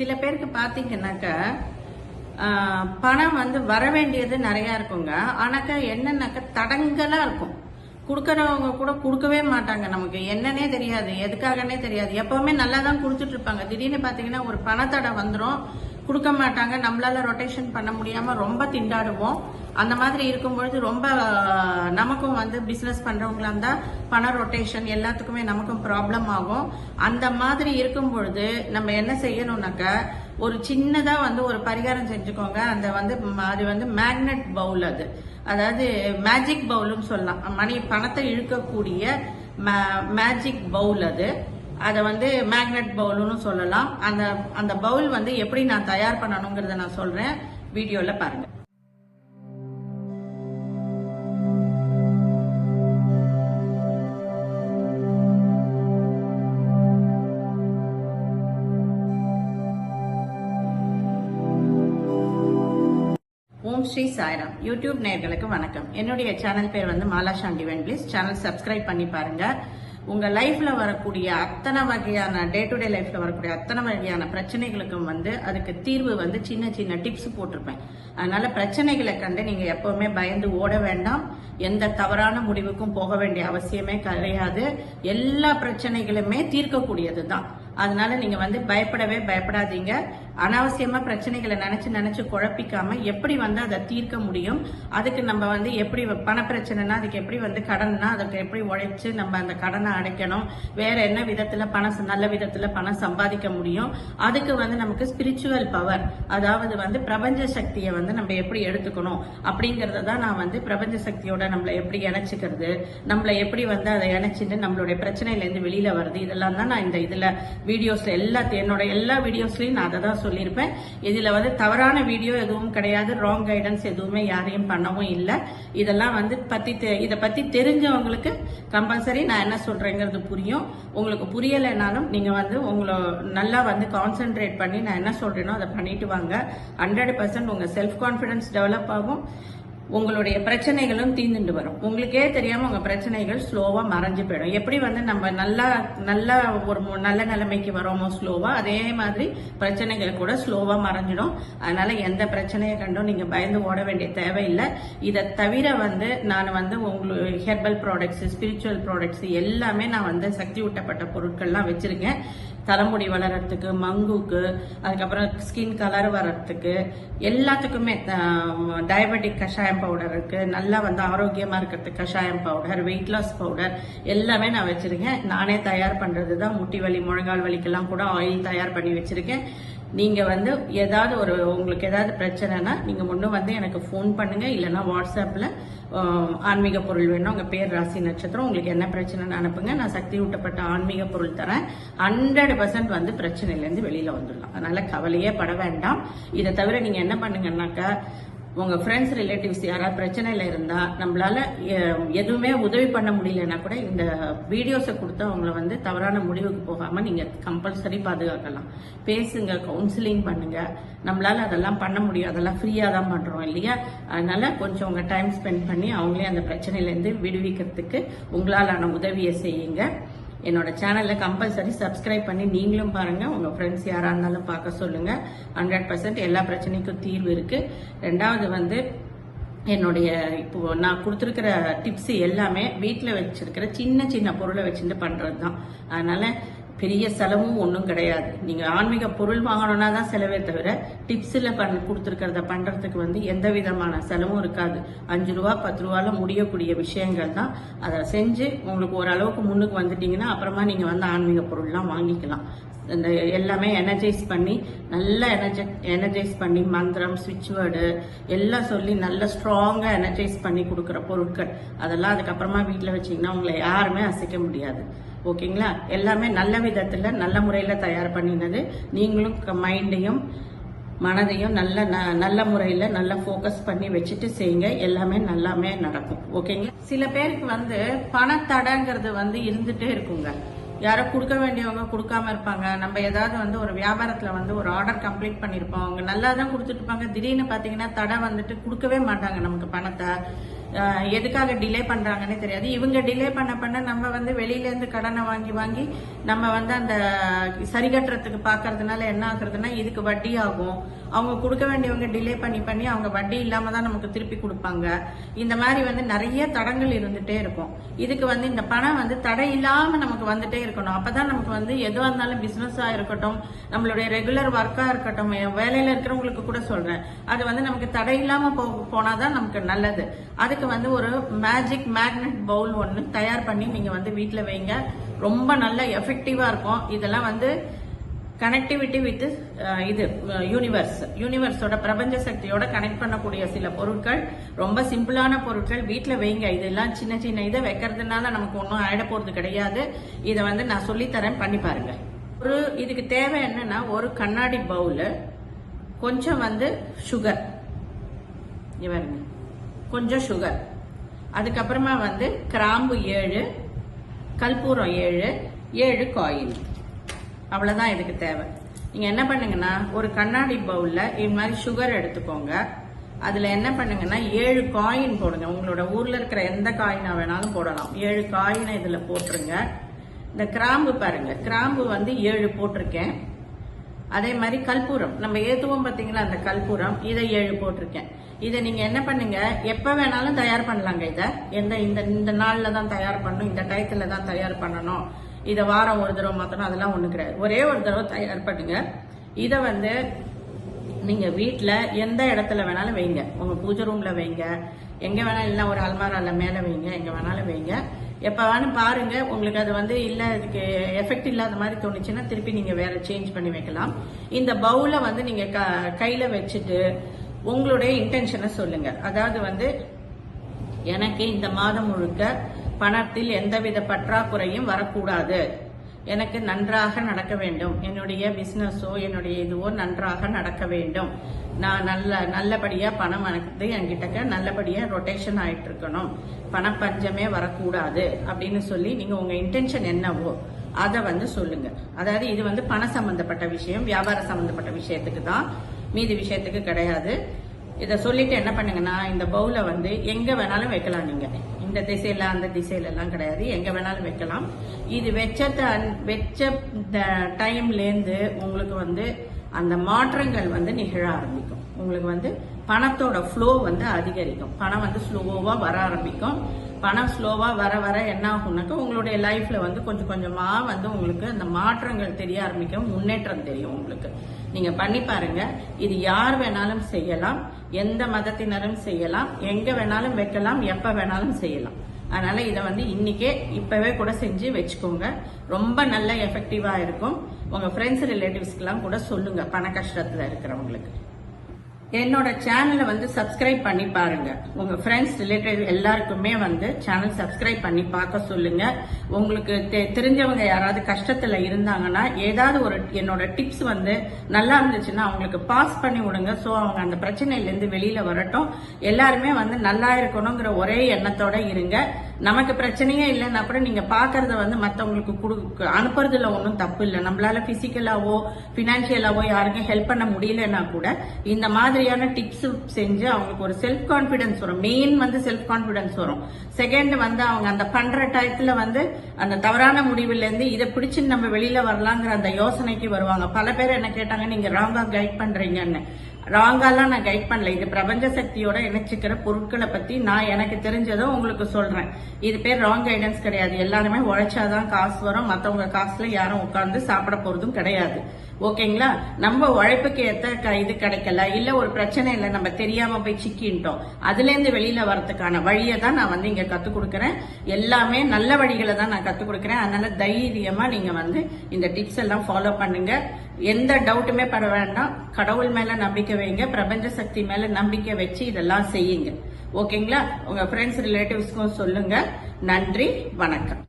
சில பேருக்கு பார்த்தீங்கன்னாக்கா பணம் வந்து வர வேண்டியது நிறைய இருக்குங்க. ஆனாக்கா என்னன்னாக்கா தடங்கலா இருக்கும். கொடுக்கறவங்க கூட கொடுக்கவே மாட்டாங்க நமக்கு. என்னன்னே தெரியாது. எதுக்காகனே தெரியாது. எப்பவுமே நல்லா தான் கொடுத்துட்டு இருப்பாங்க. திடீர்னு பார்த்தீங்கன்னா ஒரு பணத்தடை வந்துடும் கொடுக்க மாட்டாங்க நம்மளால ரொட்டேஷன் பண்ண முடியாம ரொம்ப திண்டாடுவோம். அந்த மாதிரி இருக்கும்பொழுது ரொம்ப நமக்கும் வந்து பிசினஸ் பண்றவங்களா இருந்தா பண ரொட்டேஷன் எல்லாத்துக்குமே நமக்கும் ப்ராப்ளம் ஆகும். அந்த மாதிரி இருக்கும் பொழுது நம்ம என்ன செய்யணும்னாக்க ஒரு சின்னதா வந்து ஒரு பரிகாரம் செஞ்சுக்கோங்க. அந்த வந்து அது வந்து மேக்னெட் பவுல் அது. அதாவது மேஜிக் பவுல்னு சொல்லலாம். மணி பணத்தை இழுக்கக்கூடிய மேஜிக் பவுல் அது. அதை வந்து மேக்னெட் பவுல்னு சொல்லலாம். அந்த அந்த பவுல் வந்து எப்படி நான் தயார் பண்ணணுங்கிறத நான் சொல்றேன். வீடியோல பாருங்க. ஓம் ஸ்ரீ சாய்ராம். யூடியூப் நேர்களுக்கு வணக்கம். என்னுடைய சேனல் பேர் வந்து மாலா சாண்டி வென்பிளிஸ் சேனல் சப்ஸ்கிரைப் பண்ணி பாருங்க. உங்க லைஃப்ல வரக்கூடிய அத்தனை வகையான டே டு டே லைஃப்ல வரக்கூடிய அத்தனை வகையான பிரச்சனைகளுக்கும் வந்து அதுக்கு தீர்வு வந்து சின்ன சின்ன டிப்ஸ் போட்டிருப்பேன். அதனால பிரச்சனைகளை கண்டு நீங்க எப்பவுமே பயந்து ஓட வேண்டாம். எந்த தவறான முடிவுக்கும் போக வேண்டிய அவசியமே கிடையாது. எல்லா பிரச்சனைகளுமே தீர்க்கக்கூடியது தான் அதனால நீங்க வந்து பயப்படவே பயப்படாதீங்க. அனாவசியமா பிரச்சனைகளை நினைச்சு நினைச்சு குழப்பிக்காம எப்படி வந்து அதை தீர்க்க முடியும்? அதுக்கு நம்ம வந்து எப்படி பண பிரச்சனைனா அதுக்கு எப்படி வந்து கடன்னா அதுக்கு எப்படி உழைச்சு நம்ம அந்த கடனை அடைக்கணும்? வேற என்ன விதத்துல பணம் நல்ல விதத்துல பணம் சம்பாதிக்க முடியும்? அதுக்கு வந்து நமக்கு ஸ்பிரிச்சுவல் பவர் அதாவது வந்து பிரபஞ்ச சக்தியை வந்து நம்ம எப்படி எடுத்துக்கணும்? அப்படிங்கறத தான் நான் வந்து பிரபஞ்ச சக்தியோட நம்மளை எப்படி இணைச்சிக்கிறது? நம்மளை எப்படி வந்து அதை இணைச்சிட்டு நம்மளுடைய பிரச்சனையில இருந்து வெளியில வருது? இதெல்லாம் தான் நான் இந்த இதுல வீடியோஸ்ல எல்லாத்தையும் என்னோட எல்லா வீடியோஸ்லயும் நான் அதை தான் சொல்லியிருப்பேன். இதில் வந்து தவறான வீடியோ எதுவும் கிடையாது. ராங் கைடன்ஸ் எதுவுமே யாரையும் பண்ணவும் இல்லை. இதெல்லாம் வந்து பற்றி தெ- இதை பற்றி தெரிஞ்சவங்களுக்கு கம்பல்சரி நான் என்ன சொல்கிறேங்கிறது புரியும். உங்களுக்கு புரியலைனாலும் நீங்கள் வந்து உங்களை நல்லா வந்து கான்சென்ட்ரேட் பண்ணி நான் என்ன சொல்கிறேனோ அதை பண்ணிட்டு வாங்க. ஹண்ட்ரட் பர்சன்ட் உங்கள் செல்ஃப் கான்ஃபிடன்ஸ் டெவலப் ஆகும். உங்களுடைய பிரச்சனைகளும் தீர்ந்துட்டு வரும். உங்களுக்கே தெரியாம உங்க பிரச்சனைகள் ஸ்லோவா மறைஞ்சு போயிடும். எப்படி வந்து நம்ம நல்லா நல்லா ஒரு நல்ல நிலைமைக்கு வரோமோ ஸ்லோவா அதே மாதிரி பிரச்சனைகள் கூட ஸ்லோவா மறைஞ்சிடும். அதனால எந்த பிரச்சனையை கண்டும் நீங்க பயந்து ஓட வேண்டிய தேவையில்லை. இதை தவிர வந்து நான் வந்து உங்களுக்கு ஹெர்பல் ப்ராடக்ட்ஸ் ஸ்பிரிச்சுவல் ப்ராடக்ட்ஸ் எல்லாமே நான் வந்து சக்தி ஊட்டப்பட்ட பொருட்கள்லாம் வச்சிருக்கேன். தலைமுடி வளர்கிறதுக்கு மங்குக்கு அதுக்கப்புறம் ஸ்கின் கலர் வர்றதுக்கு எல்லாத்துக்குமே டயபெட்டிக் கஷாயம் பவுடர் இருக்குது நல்லா வந்து ஆரோக்கியமாக இருக்கிறதுக்கு கஷாயம் பவுடர் வெயிட் லாஸ் பவுடர் எல்லாமே நான் வச்சுருக்கேன். நானே தயார் பண்ணுறது தான் முட்டி வலி முழங்கால் வலிக்கெல்லாம் கூட ஆயில் தயார் பண்ணி வச்சுருக்கேன். நீங்கள் வந்து ஏதாவது ஒரு உங்களுக்கு ஏதாவது பிரச்சனைனா நீங்கள் முன்னும் வந்து எனக்கு ஃபோன் பண்ணுங்கள் இல்லைன்னா வாட்ஸ்அப்பில் ஆன்மீக பொருள் வேணும். உங்க பேர் ராசி நட்சத்திரம். உங்களுக்கு என்ன பிரச்சனைன்னு அனுப்புங்க. நான் சக்தி ஊட்டப்பட்ட ஆன்மீக பொருள் தரேன். ஹண்ட்ரட் பர்சன்ட் வந்து பிரச்சனையில இருந்து வெளியில வந்துடலாம். அதனால கவலையே பட வேண்டாம். இதை தவிர நீங்க என்ன பண்ணுங்கன்னாக்கா உங்க ஃப்ரெண்ட்ஸ் ரிலேட்டிவ்ஸ் யாராவது பிரச்சனையில் இருந்தா நம்மளால எ- எதுவுமே உதவி பண்ண முடியலன்னா கூட இந்த வீடியோஸை கொடுத்து அவங்கள வந்து தவறான முடிவுக்கு போகாம நீங்க கம்பல்சரி பாதுகாக்கலாம். பேசுங்க கவுன்சிலிங் பண்ணுங்க. நம்மளால அதெல்லாம் பண்ண முடியும். அதெல்லாம் ஃப்ரீயாக தான் பண்றோம் இல்லையா? அதனால கொஞ்சம் உங்க டைம் ஸ்பெண்ட் பண்ணி அவங்களே அந்த பிரச்சனையிலேருந்து விடுவிக்கிறதுக்கு உங்களாலான உதவியை செய்யுங்க. என்னோட சேனல்ல கம்பல்சரி சப்ஸ்கிரைப் பண்ணி நீங்களும் பாருங்க. உங்க ஃப்ரெண்ட்ஸ் யாரா இருந்தாலும் பார்க்க சொல்லுங்க. ஹண்ட்ரட் பர்சன்ட் எல்லா பிரச்சனைக்கும் தீர்வு இருக்கு. ரெண்டாவது வந்து என்னுடைய இப்போ நான் கொடுத்துருக்கிற டிப்ஸ் எல்லாமே வீட்டில் வச்சிருக்கிற சின்ன சின்ன பொருளை வச்சுட்டு பண்றது தான் அதனால பெரிய செலவும் ஒன்றும் கிடையாது. நீங்க ஆன்மீக பொருள் வாங்கணும்னா தான் செலவே தவிர டிப்ஸில் பண்ண கொடுத்துருக்கிறத பண்ணுறதுக்கு வந்து எந்த விதமான செலவும் இருக்காது. அஞ்சு ரூபா பத்து ரூபால முடியக்கூடிய விஷயங்கள் தான். அதை செஞ்சு உங்களுக்கு ஓரளவுக்கு முன்னுக்கு வந்துட்டீங்கன்னா அப்புறமா நீங்கள் வந்து ஆன்மீக பொருள்லாம் வாங்கிக்கலாம். இந்த எல்லாமே எனர்ஜைஸ் பண்ணி நல்லா எனர்ஜ எனர்ஜைஸ் பண்ணி மந்திரம் சுவிட்ச் வேர்டு எல்லாம் சொல்லி நல்லா ஸ்ட்ராங்காக எனர்ஜைஸ் பண்ணி கொடுக்குற பொருட்கள். அதெல்லாம் அதுக்கப்புறமா வீட்டில் வச்சீங்கன்னா உங்களை யாருமே அசைக்க முடியாது. ஓகேங்களா? எல்லாமே நல்ல விதத்தில் நல்ல முறையில் தயார் பண்ணினது. நீங்களும் மைண்டையும் மனதையும் நல்ல ந- நல்ல முறையில் நல்லா ஃபோக்கஸ் பண்ணி வச்சுட்டு செய்யுங்க எல்லாமே நல்லாமே நடக்கும். ஓகேங்களா? சில பேருக்கு வந்து பணத்தடைங்கிறது வந்து இருந்துட்டே இருக்குங்க. யாரோ கொடுக்க வேண்டியவங்க கொடுக்காம இருப்பாங்க. நம்ம ஏதாவது வந்து ஒரு வியாபாரத்தில் வந்து ஒரு ஆர்டர் கம்ப்ளீட் பண்ணியிருப்போம் அவங்க நல்லா தான் கொடுத்துட்டு இருப்பாங்க. திடீர்னு பார்த்தீங்கன்னா தடை வந்துட்டு கொடுக்கவே மாட்டாங்க நமக்கு பணத்தை. எதுக்காக டிலே பண்ணுறாங்கன்னே தெரியாது. இவங்க டிலே பண்ண பண்ண நம்ம வந்து வெளியில இருந்து கடனை வாங்கி வாங்கி நம்ம வந்து அந்த சரி கட்டுறதுக்கு பாக்குறதுனால என்ன ஆகுறதுனா இதுக்கு வட்டி ஆகும். அவங்க கொடுக்க வேண்டியவங்க டிலே பண்ணி பண்ணி அவங்க வட்டி இல்லாம தான் நமக்கு திருப்பி கொடுப்பாங்க. இந்த மாதிரி வந்து நிறைய தடங்கள் இருந்துட்டே இருக்கும். இதுக்கு வந்து இந்த பணம் வந்து தடை இல்லாம நமக்கு வந்துட்டே இருக்கணும். அப்பதான் நமக்கு வந்து எதுவாக இருந்தாலும் பிசினஸா இருக்கட்டும் நம்மளுடைய ரெகுலர் ஒர்க்கா இருக்கட்டும் வேலையில் வேலையில இருக்கிறவங்களுக்கு கூட சொல்றேன். அது வந்து நமக்கு தடை இல்லாம போ போனாதான் நமக்கு நல்லது. அதுக்கு வந்து ஒரு மேஜிக் மேக்னெட் பவுல் ஒன்று தயார் பண்ணி நீங்கள் வந்து வீட்டில் வைங்க. ரொம்ப நல்ல எஃபெக்டிவாக இருக்கும். இதெல்லாம் வந்து கனெக்டிவிட்டி வித் இது யூனிவர்ஸ் யூனிவர்ஸோட பிரபஞ்ச சக்தியோட கனெக்ட் பண்ணக்கூடிய சில பொருட்கள். ரொம்ப சிம்பிளான பொருட்கள். வீட்டில் வைங்க. இதெல்லாம் சின்ன சின்ன இதை வைக்கிறதுனால நமக்கு ஒன்றும் ஆயிட போகிறது கிடையாது. இதை வந்து நான் சொல்லித்தரேன். பண்ணி பாருங்க. ஒரு இதுக்கு தேவை என்னன்னா ஒரு கண்ணாடி பவுலு கொஞ்சம் வந்து சுகர் இவருங்க கொஞ்சம் சுகர் அதுக்கப்புறமா வந்து கிராம்பு ஏழு கல்பூரம் ஏழு ஏழு காயின் அவ்வளோதான் இதுக்கு தேவை. நீங்கள் என்ன பண்ணுங்கன்னா ஒரு கண்ணாடி பவுலில் இது மாதிரி சுகர் எடுத்துக்கோங்க. அதில் என்ன பண்ணுங்கன்னா ஏழு காயின் போடுங்க. உங்களோட ஊரில் இருக்கிற எந்த காயினாக வேணாலும் போடலாம். ஏழு காயினை இதில் போட்டுருங்க. இந்த கிராம்பு பாருங்கள் கிராம்பு வந்து ஏழு போட்டிருக்கேன். அதே மாதிரி கற்பூரம். நம்ம ஏத்துவோம் பார்த்தீங்களா அந்த கற்பூரம். இதை ஏழு போட்டிருக்கேன். இதை நீங்க என்ன பண்ணுங்க? எப்ப வேணாலும் தயார் பண்ணலாங்க இதை. எந்த இந்த இந்த நாள்ல தான் தயார் பண்ணணும். இந்த டயத்துல தான் தயார் பண்ணணும். இதை வாரம் ஒரு தடவை மாத்தணும். அதெல்லாம் ஒண்ணு கிடையாது. ஒரே ஒரு தடவை தயார் பண்ணுங்க. இதை வந்து நீங்க வீட்டில் எந்த இடத்துல வேணாலும் வைங்க. உங்க பூஜை ரூம்ல வைங்க. எங்க வேணாலும் இல்லைன்னா ஒரு அல்மாரால மேல வைங்க. எங்க வேணாலும் வைங்க. எப்போ வேணும் பாருங்கள் உங்களுக்கு அது வந்து இல்லை இதுக்கு எஃபெக்ட் இல்லாத மாதிரி தோணுச்சுன்னா திருப்பி நீங்கள் வேற சேஞ்ச் பண்ணி வைக்கலாம். இந்த பவுலை வந்து நீங்கள் க- கையில் வச்சுட்டு உங்களுடைய இன்டென்ஷனை சொல்லுங்கள் அதாவது வந்து எனக்கு இந்த மாதம் முழுக்க பணத்தில் எந்தவித பற்றாக்குறையும் வரக்கூடாது. எனக்கு நன்றாக நடக்க வேண்டும். என்னுடைய பிஸ்னஸோ என்னுடைய இதுவோ நன்றாக நடக்க வேண்டும். நான் நல்ல நல்லபடியா பணம் எனக்கு என்கிட்ட நல்லபடியா ரொட்டேஷன் ஆயிட்டு இருக்கணும். பணப்பஞ்சமே வரக்கூடாது அப்படின்னு சொல்லி நீங்க உங்க இன்டென்ஷன் என்னவோ அதை வந்து சொல்லுங்க. அதாவது இது வந்து பண சம்பந்தப்பட்ட விஷயம் வியாபார சம்பந்தப்பட்ட விஷயத்துக்கு தான் மீதி விஷயத்துக்கு கிடையாது. இதை சொல்லிட்டு என்ன பண்ணுங்கன்னா இந்த பவுல வந்து எங்க வேணாலும் வைக்கலாம் நீங்க. இந்த திசையில அந்த திசையில எல்லாம் கிடையாது. எங்க வேணாலும் வைக்கலாம். இது வச்ச வச்ச டைம்ல இருந்து உங்களுக்கு வந்து அந்த மாற்றங்கள் வந்து நிகழ ஆரம்பிக்கும். உங்களுக்கு வந்து பணத்தோட ஃப்ளோ வந்து அதிகரிக்கும். பணம் வந்து ஸ்லோவா வர ஆரம்பிக்கும். பணம் ஸ்லோவா வர வர என்ன ஆகும்னாக்கா உங்களுடைய லைஃப்ல வந்து கொஞ்சம் கொஞ்சமா வந்து உங்களுக்கு அந்த மாற்றங்கள் தெரிய ஆரம்பிக்கும். முன்னேற்றம் தெரியும் உங்களுக்கு. நீங்க பண்ணி பாருங்க. இது யார் வேணாலும் செய்யலாம். எந்த மதத்தினரும் செய்யலாம். எங்க வேணாலும் வைக்கலாம். எப்ப வேணாலும் செய்யலாம். அதனால் இதை வந்து இன்றைக்கே இப்போவே கூட செஞ்சு வச்சுக்கோங்க. ரொம்ப நல்ல எஃபெக்டிவாக இருக்கும். உங்கள் ஃப்ரெண்ட்ஸ் ரிலேட்டிவ்ஸ்க்கெலாம் கூட சொல்லுங்கள் பண கஷ்டத்தில் இருக்கிறவங்களுக்கு. என்னோட சேனலை வந்து சப்ஸ்கிரைப் பண்ணி பாருங்க. உங்க ஃப்ரெண்ட்ஸ் ரிலேட்டிவ் எல்லாருக்குமே வந்து சேனல் சப்ஸ்கிரைப் பண்ணி பார்க்க சொல்லுங்க. உங்களுக்கு தெ- தெரிஞ்சவங்க யாராவது கஷ்டத்துல இருந்தாங்கன்னா ஏதாவது ஒரு என்னோட டிப்ஸ் வந்து நல்லா இருந்துச்சுன்னா அவங்களுக்கு பாஸ் பண்ணி விடுங்க. ஸோ அவங்க அந்த பிரச்சனையிலேருந்து வெளியில வரட்டும். எல்லாருமே வந்து நல்லா இருக்கணுங்கிற ஒரே எண்ணத்தோட இருங்க. நமக்கு பிரச்சனையே இல்லைன்னா கூட நீங்க பாக்குறத வந்து மத்தவங்களுக்கு குடு அனுப்புறதுல ஒன்றும் தப்பு இல்லை. நம்மளால பிசிக்கலாவோ பினான்சியலாவோ யாருக்கும் ஹெல்ப் பண்ண முடியலன்னா கூட இந்த மாதிரியான டிப்ஸ் செஞ்சு அவங்களுக்கு ஒரு செல்ஃப் கான்பிடன்ஸ் வரும். மெயின் வந்து செல்ஃப் கான்பிடன்ஸ் வரும். செகண்ட் வந்து அவங்க அந்த பண்ற டயத்துல வந்து அந்த தவறான முடிவுல இருந்து இதை பிடிச்சு நம்ம வெளியில வரலாங்கிற அந்த யோசனைக்கு வருவாங்க. பல பேர் என்ன கேட்டாங்க நீங்க ராங்கா கைட் பண்றீங்கன்னு. ராங்காலாம் நான் கைட் பண்ணல. இது பிரபஞ்ச சக்தியோட இணைச்சிக்கிற பொருட்களை பத்தி நான் எனக்கு தெரிஞ்சதை உங்களுக்கு சொல்றேன். இது பேர் ராங் கைடன்ஸ் கிடையாது. எல்லாருமே உழைச்சாதான் காசு வரும். மற்றவங்க காசுல யாரும் உட்கார்ந்து சாப்பிட போறதும் கிடையாது. ஓகேங்களா? நம்ம உழைப்புக்கு ஏற்ற க- இது கிடைக்கல இல்ல ஒரு பிரச்சனை இல்லை நம்ம தெரியாம போய் சிக்கின்ட்டோம். அதுல இருந்து வெளியில வரதுக்கான வழியை தான் நான் வந்து இங்க கற்றுக் கொடுக்குறேன். எல்லாமே நல்ல வழிகளை தான் நான் கத்து கொடுக்குறேன். அதனால தைரியமா நீங்க வந்து இந்த டிப்ஸ் எல்லாம் ஃபாலோ பண்ணுங்க. எந்த டவுட்டுமே பட வேண்டாம். கடவுள் மேல நம்பிக்கை வைங்க. பிரபஞ்ச சக்தி மேல நம்பிக்கை வச்சு இதெல்லாம் செய்யுங்க. ஓகேங்களா? உங்க ஃப்ரெண்ட்ஸ் ரிலேட்டிவ்ஸ்க்கும் சொல்லுங்க. நன்றி வணக்கம்.